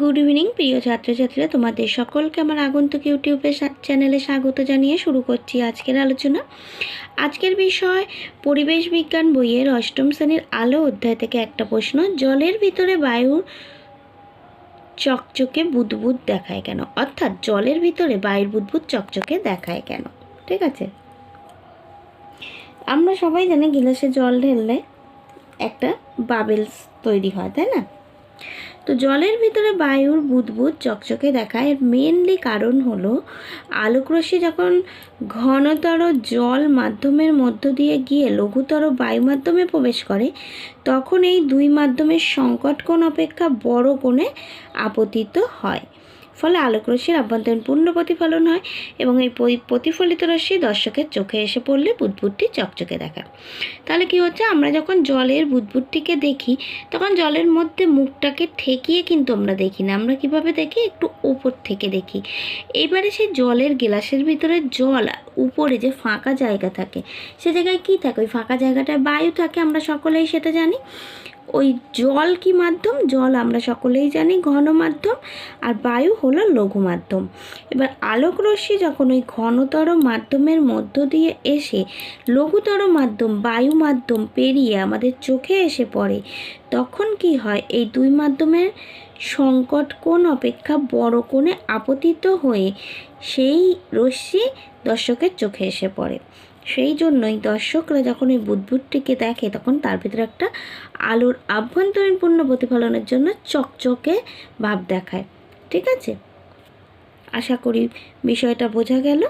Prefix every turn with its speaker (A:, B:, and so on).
A: Good evening প্রিয় ছাত্রছাত্রীরা। তোমাদের সকলকে আমার আগন্তুক ইউটিউবে চ্যানেলে স্বাগত জানিয়ে শুরু করছি আজকের আলোচনা। আজকের বিষয়, পরিবেশ বিজ্ঞান বইয়ের অষ্টম শ্রেণির আলো অধ্যায় থেকে একটা প্রশ্ন, জলের ভিতরে বায়ুর চকচকে বুদবুদ দেখায় কেন? অর্থাৎ জলের ভিতরে বায়ুর বুদবুদ চকচকে দেখায় কেন? ঠিক আছে? আমরা সবাই জানি গিলাসে জল ঢেললে একটা বাবেলস তৈরি হয়, তাই না? তো জলের ভিতরে বায়ুর বুদবুদ চকচকে দেখায়। এর মেনলি কারণ হলো, আলোকরশ্মি যখন ঘনতর জল মাধ্যমের মধ্য দিয়ে গিয়ে লঘুতর বায়ু মাধ্যমে প্রবেশ করে, তখন এই দুই মাধ্যমের সংকট কোণ অপেক্ষা বড় কোণে আপতিত হয়। ফলে আলোকরশ্মির আভ্যন্তরীণ পূর্ণ প্রতিফলন হয় এবং এই প্রতিফলিত রশ্মি দর্শকের চোখে এসে পড়লে বুদবুদটি চকচকে দেখায় তাহলে কি হচ্ছে? আমরা যখন জলের বুদবুদটিকে দেখি, তখন জলের মধ্যে মুখটাকে ঠেকিয়ে কিন্তু আমরা দেখি না। আমরা কীভাবে দেখি? একটু উপর থেকে দেখি। এবারে সেই জলের গ্লাসের ভিতরে জল উপরে যে ফাঁকা জায়গা থাকে, সে জায়গায় কী থাকে? ওই ফাঁকা জায়গাটায় বায়ু থাকে, আমরা সকলেই সেটা জানি। ওই জল কি মাধ্যম? জল আমরা সকলেই জানি, ঘন মাধ্যম। আর বায়ু হলো লঘু মাধ্যম। এবার আলোক রশ্মি যখন ওই ঘনতর মাধ্যমের মধ্য দিয়ে এসে লঘুতর মাধ্যম, বায়ু মাধ্যম পেরিয়ে আমাদের চোখে এসে পড়ে, তখন কি হয়? এই দুই মাধ্যমের সংকট কোণ অপেক্ষা বড় কোণে আপতিত হয়ে সেই রশ্মি দর্শকের চোখে এসে পড়ে। সেই জন্যই দর্শকরা যখন ওই বুদবুদটিকে দেখে, তখন তার ভিতরে একটা আলোর আভ্যন্তরীণ পূর্ণ প্রতিফলনের জন্য চকচকে ভাব দেখায়। ঠিক আছে? আশা করি বিষয়টা বোঝা গেল।